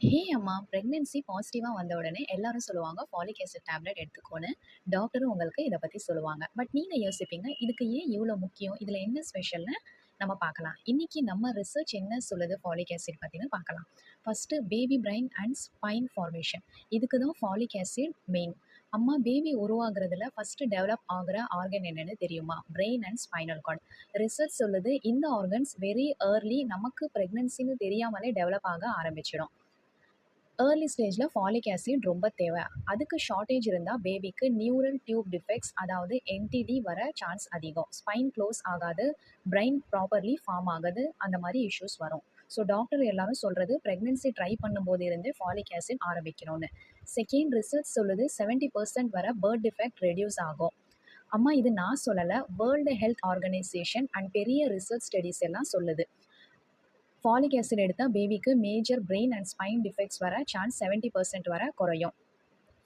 ஹே அம்மா! ப்ரெக்னென்சி பாசிட்டிவாக வந்த உடனே எல்லாரும் சொல்லுவாங்க, ஃபாலிக் ஆசிட் டேப்லெட் எடுத்துக்கோன்னு. டாக்டரும் உங்களுக்கு இதை பற்றி சொல்லுவாங்க. பட் நீங்கள் யோசிப்பீங்க, இதுக்கு ஏன் இவ்வளோ முக்கியம்? இதில் என்ன ஸ்பெஷல்னு நம்ம பார்க்கலாம். இன்னைக்கு நம்ம ரிசர்ச் என்ன சொல்லுது ஃபாலிக் ஆசிட் பற்றினு பார்க்கலாம். First baby brain and spine formation. இதுக்கு தான் ஃபாலிக் ஆசிட் மெயின். அம்மா பேபி உருவாகிறதுல ஃபஸ்ட்டு டெவலப் ஆகிற ஆர்கன் என்னென்னு தெரியுமா? Brain and spinal cord research சொல்லுது இந்த ஆர்கன்ஸ் வெரி ஏர்லி நமக்கு ப்ரெக்னென்சின்னு தெரியாமலே டெவலப் ஆக ஆரம்பிச்சிடும். ஏர்லி ஸ்டேஜில் ஃபாலிக் ஆசிட் ரொம்ப தேவை. அதுக்கு ஷார்ட்டேஜ் இருந்தால் பேபிக்கு நியூரல் டியூப் டிஃபெக்ட்ஸ் அதாவது என்டிடி வர சான்ஸ் அதிகம். ஸ்பைன் க்ளோஸ் ஆகாது, பிரெயின் ப்ராப்பர்லி ஃபார்ம் ஆகாது, அந்த மாதிரி இஷ்யூஸ் வரும். ஸோ டாக்டர் எல்லாரும் சொல்கிறது ப்ரெக்னென்சி ட்ரை பண்ணும்போது இருந்தே ஃபாலிக் ஆசிட் ஆரம்பிக்கணும்னு. செகண்ட் ரிசர்ச் சொல்லுது 70% வர பர்த் டிஃபெக்ட் ரெடியூஸ் ஆகும். அம்மா இது நான் சொல்லலை வேர்ல்டு ஹெல்த் ஆர்கனைசேஷன் அண்ட் பெரிய ரிசர்ச் ஸ்டடீஸ் எல்லாம் சொல்லுது. ஃபாலிக் ஆசிட் எடுத்தால் பேபிக்கு major brain and spine defects வர சான்ஸ் 70% வர குறையும்.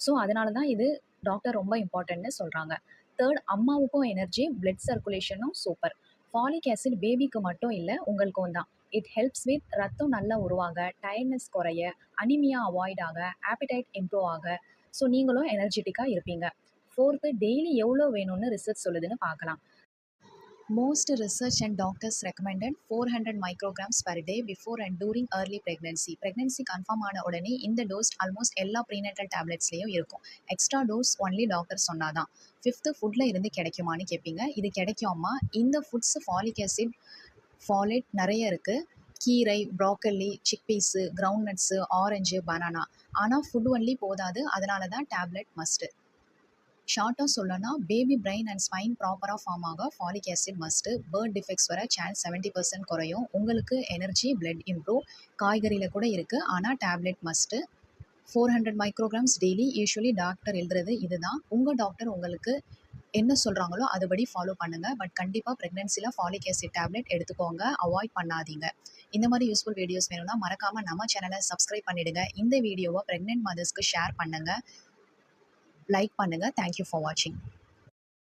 ஸோ அதனால தான் இது டாக்டர் ரொம்ப இம்பார்ட்டன்ட்னு சொல்கிறாங்க தேர்ட் அம்மாவுக்கும் எனர்ஜி, பிளட் சர்க்குலேஷனும் சூப்பர். ஃபாலிக் ஆசிட் பேபிக்கு மட்டும் இல்லை உங்களுக்கும் தான். இட் ஹெல்ப்ஸ் வித் ரத்தம் நல்லா உருவாக, டயர்ட்னஸ் குறைய, அனிமியா அவாய்ட் ஆக, ஆப்பிடைட் இம்ப்ரூவ் ஆக, ஸோ நீங்களும் எனர்ஜெட்டிக்காக இருப்பீங்க. ஃபோர்த்து டெய்லி எவ்வளோ வேணும்னு ரிசர்ச் சொல்லுதுன்னு பார்க்கலாம். Most research and doctors recommended 400 micrograms per day before and during early pregnancy. Pregnancy confirm ஆன உடனே இந்த டோஸ் ஆல்மோஸ்ட் எல்லா ப்ரீனட்டல் டேப்லெட்ஸ்லேயும் இருக்கும். எக்ஸ்ட்ரா டோஸ் ஒன்லி டாக்டர் சொன்னாதான் ஃபிஃப்த்து ஃபுட்டில் இருந்து கிடைக்குமான்னு கேட்பீங்க. இது கிடைக்குமா இந்த ஃபுட்ஸ் ஃபாலிக் ஆசிட், ஃபாலேட் நிறைய இருக்குது கீரை, broccoli, chickpeas, ground nuts, orange, banana. ஆனால் ஃபுட் ஒன்லி போதாது. அதனால தான் டேப்லெட் மஸ்ட்டு. ஷார்ட்டாக சொல்லணும்னா பேபி பிரெயின் அண்ட் ஸ்பைன் ப்ராப்பராக ஃபார்ம் ஆக folic acid must. Birth defects வர சான்ஸ் 70% குறையும். உங்களுக்கு எனர்ஜி, பிளட் இம்ப்ரூவ். காய்கறியில் கூட இருக்குது ஆனால் tablet must. 400 micrograms daily usually doctor எழுதுறது இதுதான். உங்கள் டாக்டர் உங்களுக்கு என்ன சொல்கிறாங்களோ அதுபடி ஃபாலோ பண்ணுங்கள் பட் கண்டிப்பாக ப்ரெக்னென்சியில் ஃபாலிக் ஆசிட் டேப்லெட் எடுத்துக்கோங்க. அவாய்ட் பண்ணாதீங்க. இந்த மாதிரி யூஸ்ஃபுல் வீடியோஸ் வேணும்னா மறக்காமல் நம்ம சேனலை சப்ஸ்கிரைப் பண்ணிடுங்க. இந்த வீடியோவை ப்ரெக்னென்ட் மதர்ஸ்க்கு ஷேர் பண்ணுங்கள் லைக் பண்ணுங்கள் தேங்க் யூ ஃபார் வாட்சிங்.